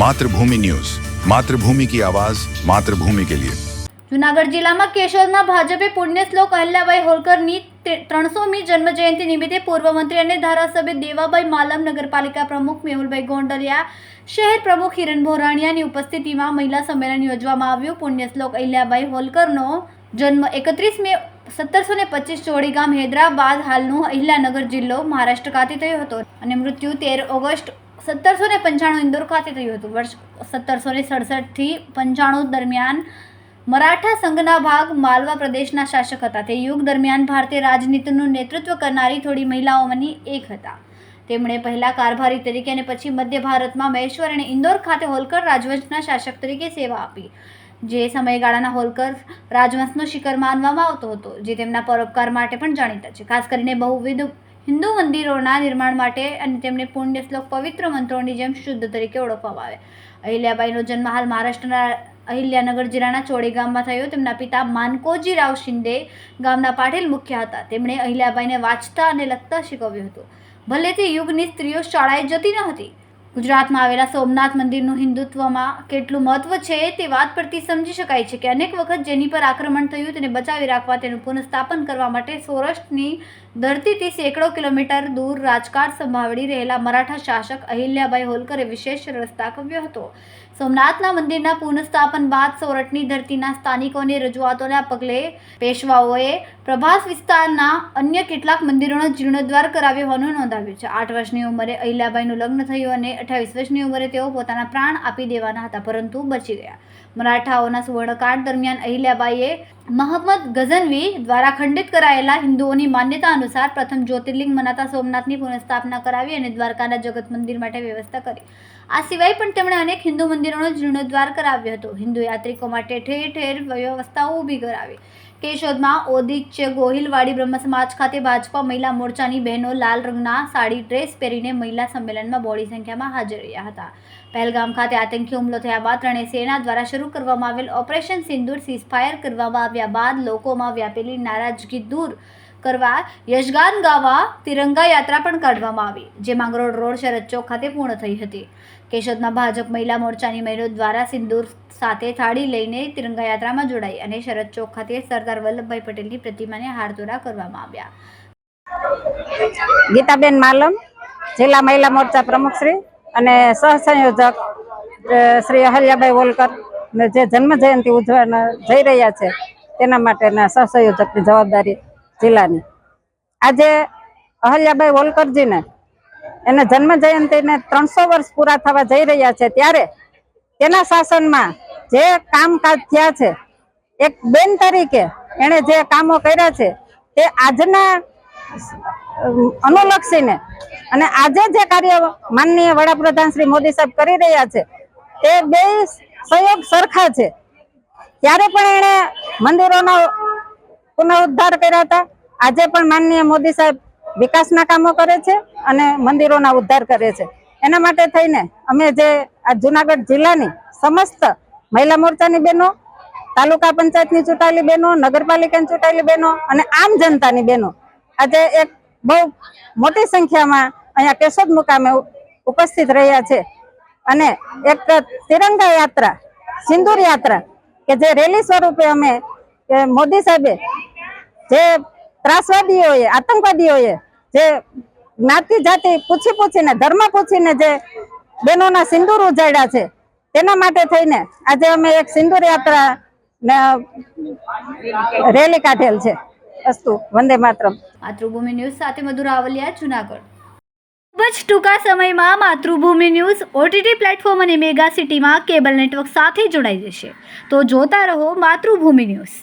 Mathrubhumi news. Mathrubhumi કી આવાજ, માતૃભૂમિ કે લિયે. જુનાગઢ જિલ્લામાં કેશોદમાં ભાજપે પુણ્યશ્લોક અહલ્યાભાઈ હોલકરની ત્રણસોમી જન્મજયંતિ નિમિત્તે પૂર્વ મંત્રી અને ધારાસભ્ય દેવાભાઈ માલમ નગરપાલિકા પ્રમુખ મેહુલભાઈ ગોંડલિયા, શહેર પ્રમુખ હિરણ ભોરાણીયાની ઉપસ્થિતિમાં મહિલા સંમેલન યોજવામાં આવ્યું. પુણ્યશ્લોક અહલ્યાભાઈ હોલકરનો જન્મ એકત્રીસ મે સત્તરસો ને પચીસ ચોડી ગામ હૈદરાબાદ હાલનું અહિલાનગર જિલ્લો મહારાષ્ટ્ર ખાતે થયો હતો અને મૃત્યુ તેર ઓગસ્ટ સત્તરસો ને પંચાણું ઇન્દોર ખાતે થયું હતું. વર્ષ સત્તરસો ને સડસઠથી પંચાણું દરમિયાન મરાઠા સંઘના ભાગ માલવા પ્રદેશના શાસક હતા. તે યુગ દરમિયાન ભારતીય રાજનીતિનું નેતૃત્વ કરનારી થોડી મહિલાઓમાંની એક હતા. તેમણે પહેલા કારભારી તરીકે અને પછી મધ્ય ભારતમાં મહેશ્વર અને ઇન્દોર ખાતે હોલકર રાજવંશના શાસક તરીકે સેવા આપી. જે સમયગાળાના હોલકર રાજવંશનો શિખર માનવામાં આવતો હતો, જે તેમના પરોપકાર માટે પણ જાણીતા છે. ખાસ કરીને બહુવિધ હિન્દુ મંદિરોના નિર્માણ માટે અને તેમને પુણ્ય શ્લોક પવિત્ર મંત્રોની જેમ શુદ્ધ તરીકે ઓળખવામાં આવે. અહિલ્યાબાઈનો જન્મ હાલ મહારાષ્ટ્રના અહિલ્યાનગર જિલ્લાના ચોડી ગામમાં થયો. તેમના પિતા માનકોજી રાવ શિંદે ગામના પાટીલ મુખ્ય હતા. તેમણે અહિલ્યાબાઈને વાંચતા અને લખતા શીખવ્યું હતું. ભલે તે યુગની સ્ત્રીઓ શાળાએ જતી ન હતી ગુજરાતમાં આવેલા સોમનાથ મંદિરનું હિન્દુત્વમાં કેટલું મહત્વ છે તે વાત પરથી સમજી શકાય છે કે અનેક વખત જેની પર આક્રમણ થયું, તેને બચાવી રાખવા, તેનું પુનઃસ્થાપન કરવા માટે સૌરાષ્ટ્રની ધરતીથી સેંકડો કિલોમીટર દૂર રાજકાટ સંભાળી રહેલા મરાઠા શાસક અહિલ્યાબાઈ હોલકરે વિશેષ રસ દાખવ્યો હતો. સોમનાથના મંદિરના પુનઃસ્થાપન બાદ સોરઠની ધરતીના સ્થાનિકોની રજૂઆતોના પગલે પેશવાઓએ પ્રભાસ વિસ્તારના અન્ય કેટલાક મંદિરોનો જીર્ણોદ્ધાર કરાવ્યો હોવાનું નોંધાવ્યું છે. આઠ વર્ષની ઉંમરે અહિલાબાઈનું લગ્ન થયું અને અઠ્યાવીસ વર્ષની ઉંમરે તેઓ પોતાના પ્રાણ આપી દેવાના હતા, પરંતુ બચી ગયા. મરાઠાઓના સુવર્ણકાળ દરમિયાન અહિલ્યાબાઈએ મહમ્મદ ગઝનવી દ્વારા ખંડિત કરાયેલા હિન્દુઓની માન્યતા અનુસાર પ્રથમ જ્યોતિર્લિંગ મનાતા સોમનાથની પુનઃસ્થાપના કરાવી અને દ્વારકાના જગત મંદિર માટે વ્યવસ્થા કરી. આ સિવાય પણ તેમણે અનેક હિન્દુ મંદિરોનો જીર્ણોદ્ધાર કરાવ્યો હતો. હિન્દુ યાત્રિકો માટે ઠેર ઠેર વ્યવસ્થાઓ ઊભી કરાવી. કેશોદમાં ઓદિત્ય ગોહિલવાડી બ્રહ્મ સમાજ ખાતે ભાજપા મહિલા મોરચાની બહેનો લાલ રંગના સાડી, ડ્રેસ પહેરીને મહિલા સંમેલનમાં બોડી સંખ્યામાં હાજર રહ્યા હતા. પહેલગામ ખાતે આતંકી હુમલો થયા બાદ ત્રણેય સેના દ્વારા શરૂ કરવામાં આવેલ ઓપરેશન સિંદૂર સીઝફાયર કરવામાં આવ્યા બાદ લોકોમાં વ્યાપેલી નારાજગી દૂર કરવા યશગાન ગાવા તિરંગા યાત્રા પણ કાઢવામાં આવી જે માંગરોળ રોડ, શરદ ચોક ખાતે પૂર્ણ થઈ હતી. કેશોદમાં ભાજપ મહિલા મોરચાની મહિલાઓ દ્વારા સિંદૂર સાથે થાળી લઈને તિરંગાયાત્રામાં જોડાઈ અને શરદ ચોક ખાતે સરદાર વલ્લભભાઈ પટેલની પ્રતિમાને હારતોરા કરવામાં આવ્યા. ગીતાબેન માલમ, જિલ્લા મહિલા મોરચા પ્રમુખ શ્રી અને સહસંયોજક શ્રી અહલ્યાભાઈ વોલકર જે જન્મ જયંતિ ઉજવવા જઈ રહ્યા છે, તેના માટેના સહસંયોજકની જવાબદારી જિલ્લાની. આજે અહલ્યાબાઈ હોલકરજીને એના જન્મ જયંતિને ત્રણસો વર્ષ પૂરા થવા જઈ રહ્યા છે, ત્યારે તેના શાસનમાં જે કામકાજ થયા છે, એક બેન તરીકે એણે જે કામો કર્યા છે, તે આજના અનુલક્ષીને અને આજે જે કાર્ય માનનીય વડાપ્રધાન શ્રી મોદી સાહેબ કરી રહ્યા છે, તે બે સહયોગ સરખા છે. ત્યારે પણ એણે મંદિરોનો પુનરુદ્ધાર કર્યા હતા. આજે પણ માનનીય મોદી સાહેબ વિકાસના કામો કરે છે અને મંદિરોના ઉદ્ધાર કરે છે. એના માટે થઈને અમે જે આ જુનાગઢ જિલ્લાની સમસ્ત મહિલા મોરચાની બહેનો, તાલુકા પંચાયતની ચૂંટાયેલી બહેનો, નગરપાલિકાની ચૂંટાયેલી બહેનો અને આમ જનતાની બહેનો. આજે એક બહુ મોટી સંખ્યામાં અહીંયા કેશોદ મુકામે ઉપસ્થિત રહ્યા છે. અને એક તિરંગા યાત્રા, સિંદૂર યાત્રા, કે જે રેલી સ્વરૂપે અમે મોદી સાહેબે, જે ત્રાસવાદીઓએ, આતંકવાદીઓએ, જે જ્ઞાતિ જાતિ પૂછી પૂછીને, ધર્મ પૂછીને જે બહેનોના સિંદૂર ઉજાડ્યા છે તેના માટે થઈને આજે અમે એક સિંદૂર યાત્રા રેલી કાઢેલ છે અસ્તુ વંદે માતરમ. માતૃભૂમિ ન્યૂઝ સાથે મધુરા આવલિયા, જુનાગઢ. ખૂબ જ ટૂંકા સમયમાં માતૃભૂમિ ન્યૂઝ ઓટીટી પ્લેટફોર્મ અને મેગા સિટીમાં કેબલ નેટવર્ક સાથે જોડાઈ જશે. તો જોતા રહો માતૃભૂમિ ન્યૂઝ.